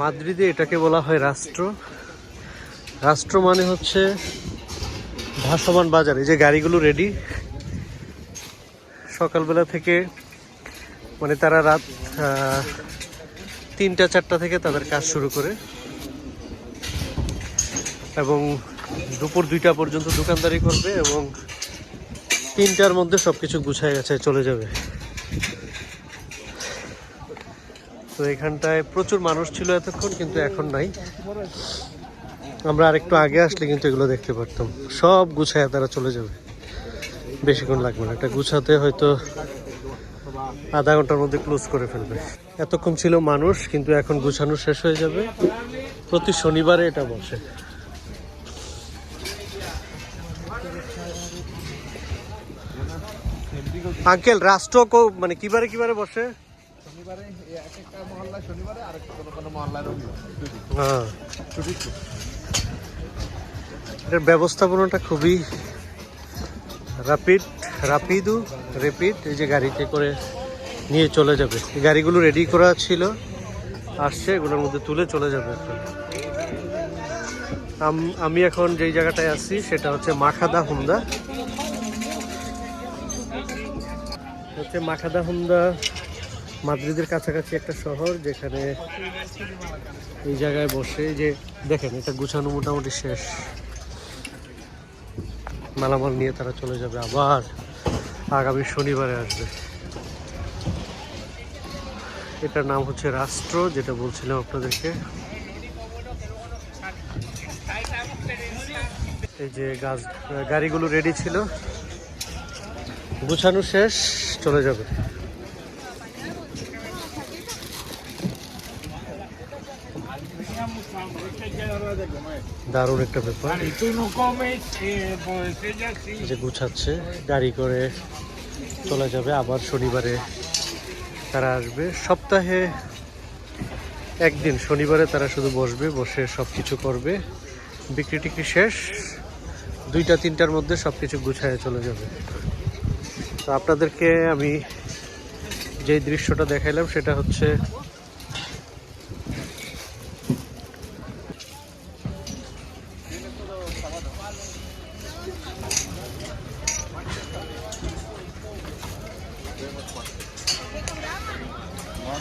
মাদ্রিদে এটাকে বলা হয় রাষ্ট্র। রাষ্ট্র মানে হচ্ছে ভাসমান বাজার, এই যে গাড়িগুলো রেডি সকালবেলা থেকে মানে তারা রাত তিনটা, চারটা থেকে তাদের কাজ শুরু করে। এবং দুপুর দুইটা পর্যন্ত দোকানদারি করবে এবং তিনটার মধ্যে সব কিছু গুছায় গেছে চলে যাবে। তো এখানটায় প্রচুর মানুষ ছিল এতক্ষণ, কিন্তু এখন নাই। আমরা আরেকটু আগে আসলে কিন্তু এগুলো দেখতে পারতাম। সব গুছায় তারা চলে যাবে। বেশিক্ষণ লাগবে না। এটা গুছাতে হয়তো আধা ঘণ্টার মধ্যে ক্লোজ করে ফেলবে। এতক্ষণ ছিল মানুষ, কিন্তু এখন গুছানো শেষ হয়ে যাবে। প্রতি শনিবারে এটা বসে। আঙ্কেল, রাষ্ট্র মানে কিবারে কিবারে বসে? হ্যাঁ। এটার ব্যবস্থাপনাটা খুবই র্যাপিড রাপিদু র্যাপিড এই যে গাড়িতে করে নিয়ে চলে যাবে। এই গাড়িগুলো রেডি করা ছিল, আসছে, এগুলোর মধ্যে তুলে চলে যাবে আমি এখন যেই জায়গাটায় আছি, সেটা হচ্ছে মাখাদা হুন্দা হচ্ছে মাখাদা হুন্দা মাদ্রিদের কাছাকাছি একটা শহর যেখানে এই জায়গায় বসে যে দেখেন, এটা গুছানো মোটামুটি শেষ। মালামাল নিয়ে তারা চলে যাবে আবার আগামী শনিবারে আসবে। এটার নাম হচ্ছে রাষ্ট্র, যেটা বলছিলাম আপনাদেরকে। এই যে গাছ, গাড়িগুলো রেডি ছিল। গুছানো শেষ, চলে যাবে। দারুণ একটা ব্যাপার. যে গুছাচ্ছে গাড়ি করে চলে যাবে আবার শনিবারে। তারা আসবে। সপ্তাহে একদিন শনিবারে তারা শুধু বসবে বসে সব কিছু করবে। বিক্রি টিক্রি শেষ। দুইটা তিনটার মধ্যে সব কিছু গুছায় চলে যাবে। তো আপনাদেরকে আমি যেই দৃশ্যটা দেখাইলাম সেটা হচ্ছে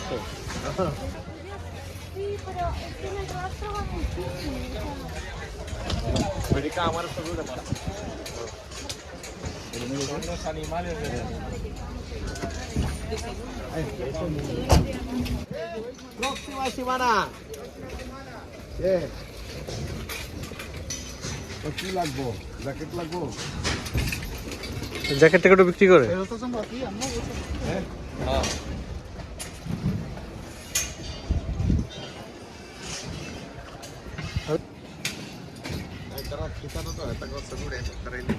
muchísimo. América আমার সঙ্গে দেখা Son los animales de... próxima semana তো কি লাগবো জ্যাকেট লাগবো জ্যাকেট ট্যাকেটও বিক্রি করে হ্যাঁ काय करा ठिकाण होतं आता सगळं करायला